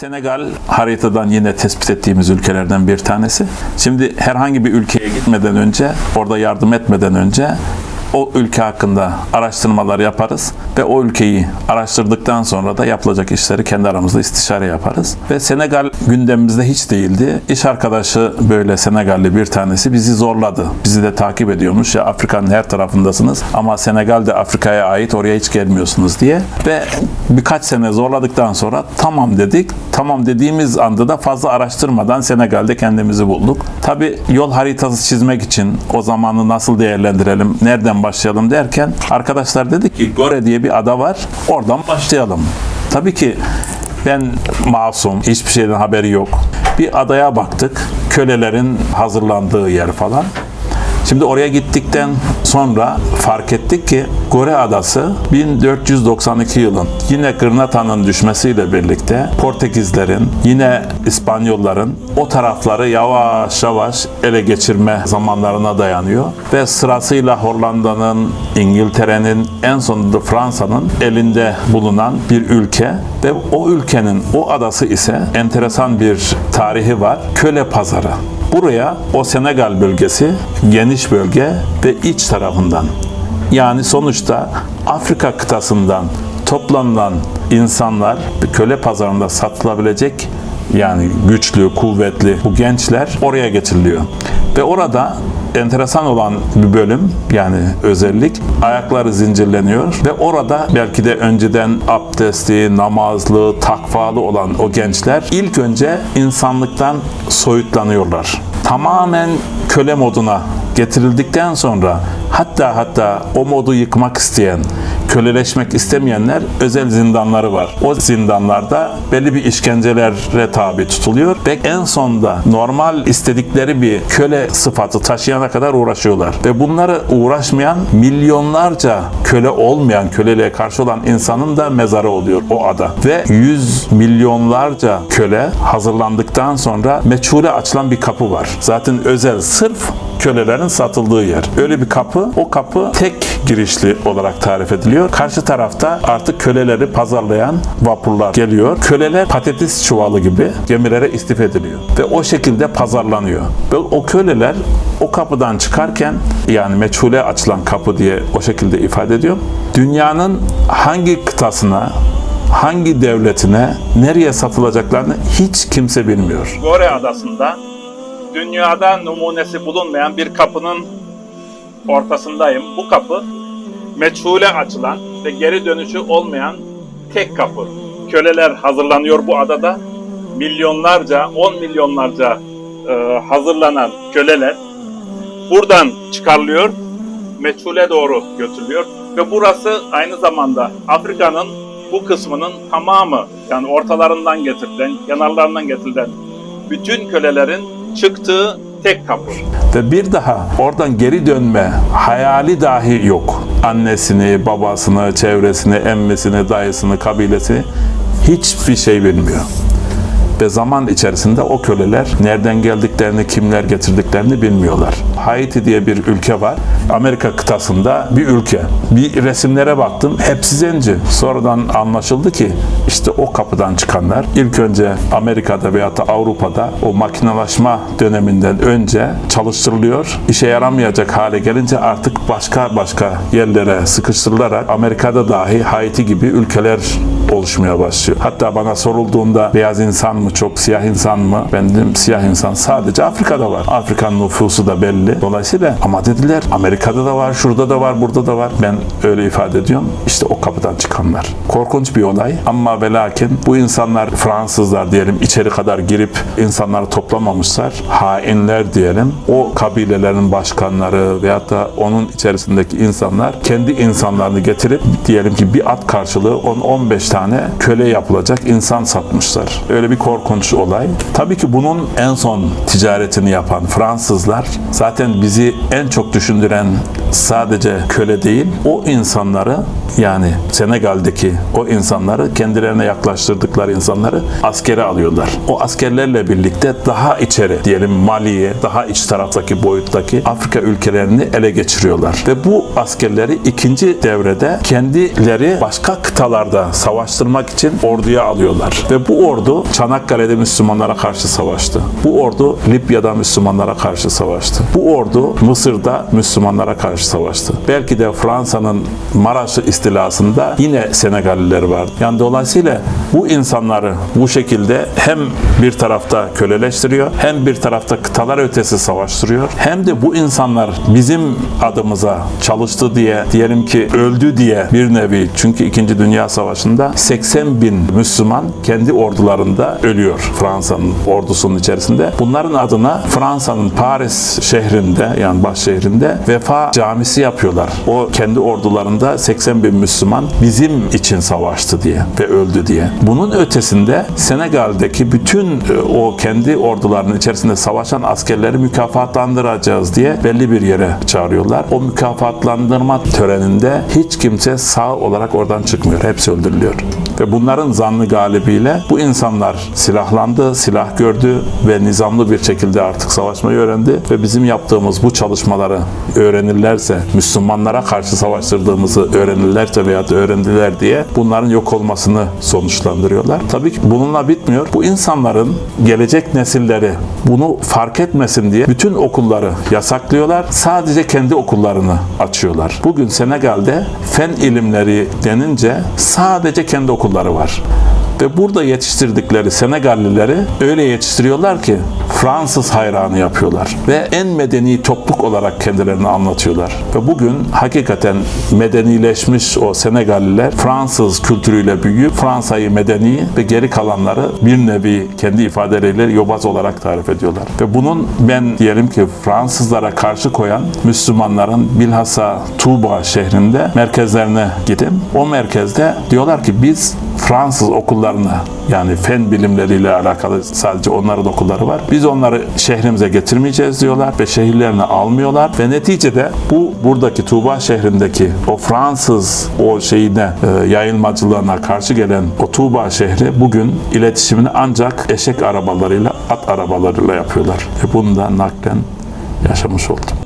Senegal haritadan yine tespit ettiğimiz ülkelerden bir tanesi. Şimdi herhangi bir ülkeye gitmeden önce, orada yardım etmeden önce o ülke hakkında araştırmalar yaparız ve o ülkeyi araştırdıktan sonra da yapılacak işleri kendi aramızda istişare yaparız. Ve Senegal gündemimizde hiç değildi. İş arkadaşı böyle Senegalli bir tanesi bizi zorladı. Bizi de takip ediyormuş ya Afrika'nın her tarafındasınız ama Senegal de Afrika'ya ait oraya hiç gelmiyorsunuz diye. Ve birkaç sene zorladıktan sonra tamam dedik. Tamam dediğimiz anda da fazla araştırmadan Senegal'de kendimizi bulduk. Tabi yol haritası çizmek için o zamanı nasıl değerlendirelim, nereden başlayalım derken arkadaşlar dedi ki Gore diye bir ada var. Oradan başlayalım. Tabii ki ben masum, hiçbir şeyden haberi yok. Bir adaya baktık. Kölelerin hazırlandığı yer falan. Şimdi oraya gittikten sonra fark ettik ki Gore Adası 1492 yılın yine Gırnata'nın düşmesiyle birlikte Portekizlerin yine İspanyolların o tarafları yavaş yavaş ele geçirme zamanlarına dayanıyor ve sırasıyla Hollanda'nın, İngiltere'nin en sonunda Fransa'nın elinde bulunan bir ülke ve o ülkenin o adası ise enteresan bir tarihi var. Köle pazarı. Buraya o Senegal bölgesi geniş bölge ve iç tarafından yani sonuçta Afrika kıtasından toplanılan insanlar köle pazarında satılabilecek yani güçlü, kuvvetli bu gençler oraya getiriliyor. Ve orada enteresan olan bir bölüm yani özellik ayakları zincirleniyor ve orada belki de önceden abdestli, namazlı, takvalı olan o gençler ilk önce insanlıktan soyutlanıyorlar. Tamamen köle moduna getirildikten sonra hatta hatta o modu yıkmak isteyen, köleleşmek istemeyenler özel zindanları var. O zindanlarda belli bir işkencelere tabi tutuluyor ve en sonunda normal istedikleri bir köle sıfatı taşıyana kadar uğraşıyorlar. Ve bunları uğraşmayan milyonlarca köle olmayan, köleliğe karşı olan insanın da mezarı oluyor o ada. Ve yüz milyonlarca köle hazırlandıktan sonra meçhule açılan bir kapı var. Zaten özel sırf kölelerin satıldığı yer. Öyle bir kapı, o kapı tek girişli olarak tarif ediliyor. Karşı tarafta artık köleleri pazarlayan vapurlar geliyor. Köleler patates çuvalı gibi gemilere istif ediliyor. Ve o şekilde pazarlanıyor. Ve o köleler o kapıdan çıkarken yani meçhule açılan kapı diye o şekilde ifade ediyor. Dünyanın hangi kıtasına hangi devletine nereye satılacaklarını hiç kimse bilmiyor. Gore Adası'nda dünyada numunesi bulunmayan bir kapının ortasındayım. Bu kapı meçhule açılan ve geri dönüşü olmayan tek kapı. Köleler hazırlanıyor bu adada. Milyonlarca, on milyonlarca e, hazırlanan köleler buradan çıkarılıyor, meçhule doğru götürülüyor. Ve burası aynı zamanda Afrika'nın bu kısmının tamamı yani ortalarından getirilen, kenarlarından getirilen bütün kölelerin çıktığı tek kapı. Ve bir daha oradan geri dönme hayali dahi yok. Annesini, babasını, çevresini, emmesini, dayısını, kabilesi hiçbir şey bilmiyor. Ve zaman içerisinde o köleler nereden geldiklerini, kimler getirdiklerini bilmiyorlar. Haiti diye bir ülke var. Amerika kıtasında bir ülke. Bir resimlere baktım. Hepsi zenci. Sonradan anlaşıldı ki işte o kapıdan çıkanlar ilk önce Amerika'da veyahut da Avrupa'da o makinalaşma döneminden önce çalıştırılıyor. İşe yaramayacak hale gelince artık başka başka yerlere sıkıştırılarak Amerika'da dahi Haiti gibi ülkeler oluşmaya başlıyor. Hatta bana sorulduğunda beyaz insan mı çok siyah insan mı? Ben dedim siyah insan sadece Afrika'da var. Afrikan nüfusu da belli. Dolayısıyla ama dediler Amerika'da da var, şurada da var, burada da var. Ben öyle ifade ediyorum. İşte o kapıdan çıkanlar. Korkunç bir olay ama ve lakin bu insanlar Fransızlar diyelim içeri kadar girip insanları toplamamışlar. Hainler diyelim. O kabilelerin başkanları veyahut da onun içerisindeki insanlar kendi insanlarını getirip diyelim ki bir at karşılığı 10-15 tane köle yapılacak insan satmışlar. Öyle bir korku korkunç olay. Tabii ki bunun en son ticaretini yapan Fransızlar zaten bizi en çok düşündüren sadece köle değil, o insanları yani Senegal'deki o insanları kendilerine yaklaştırdıkları insanları askere alıyorlar. O askerlerle birlikte daha içeri diyelim Mali'ye, daha iç taraftaki boyuttaki Afrika ülkelerini ele geçiriyorlar. Ve bu askerleri ikinci devrede kendileri başka kıtalarda savaştırmak için orduya alıyorlar. Ve bu ordu Çanakkale'de Müslümanlara karşı savaştı. Bu ordu Libya'da Müslümanlara karşı savaştı. Bu ordu Mısır'da Müslümanlara karşı savaştı. Belki de Fransa'nın Maraş'ı istilasında yine Senegalliler vardı. Yani dolayısıyla bu insanları bu şekilde hem bir tarafta köleleştiriyor, hem bir tarafta kıtalar ötesi savaştırıyor, hem de bu insanlar bizim adımıza çalıştı diye, diyelim ki öldü diye bir nevi, çünkü 2. Dünya Savaşı'nda 80 bin Müslüman kendi ordularında ölüyor Fransa'nın ordusunun içerisinde. Bunların adına Fransa'nın Paris şehrinde yani baş şehrinde Vefa Camisi yapıyorlar. O kendi ordularında 80 bin Müslüman bizim için savaştı diye ve öldü diye. Bunun ötesinde Senegal'deki bütün e, o kendi ordularının içerisinde savaşan askerleri mükafatlandıracağız diye belli bir yere çağırıyorlar. O mükafatlandırma töreninde hiç kimse sağ olarak oradan çıkmıyor. Hepsi öldürülüyor. Ve bunların zannı galibiyle bu insanlar silahlandı, silah gördü ve nizamlı bir şekilde artık savaşmayı öğrendi ve bizim yaptığımız bu çalışmaları öğrenirlerse, Müslümanlara karşı savaştırdığımızı öğrenirlerse veya öğrendiler diye bunların yok olmasını sonuçlandırıyorlar. Tabii ki bununla bitmiyor. Bu insanların gelecek nesilleri bunu fark etmesin diye bütün okulları yasaklıyorlar. Sadece kendi okullarını açıyorlar. Bugün Senegal'de fen ilimleri denince sadece kendi okulları var. Ve burada yetiştirdikleri Senegallileri öyle yetiştiriyorlar ki Fransız hayranı yapıyorlar. Ve en medeni topluluk olarak kendilerini anlatıyorlar. Ve bugün hakikaten medenileşmiş o Senegalliler Fransız kültürüyle büyüyüp Fransa'yı medeni ve geri kalanları bir nevi kendi ifadeleriyle yobaz olarak tarif ediyorlar. Ve bunun ben diyelim ki Fransızlara karşı koyan Müslümanların bilhassa Tuğba şehrinde merkezlerine gidin. O merkezde diyorlar ki biz Fransız okullarına yani fen bilimleriyle alakalı sadece onların okulları var. Biz onları şehrimize getirmeyeceğiz diyorlar ve şehirlerine almıyorlar ve neticede bu buradaki Tuğba şehrindeki o Fransız o şeyine e, yayılmacılığına karşı gelen o Tuğba şehri bugün iletişimini ancak eşek arabalarıyla at arabalarıyla yapıyorlar. Ve bunu da naklen yaşamış oldum.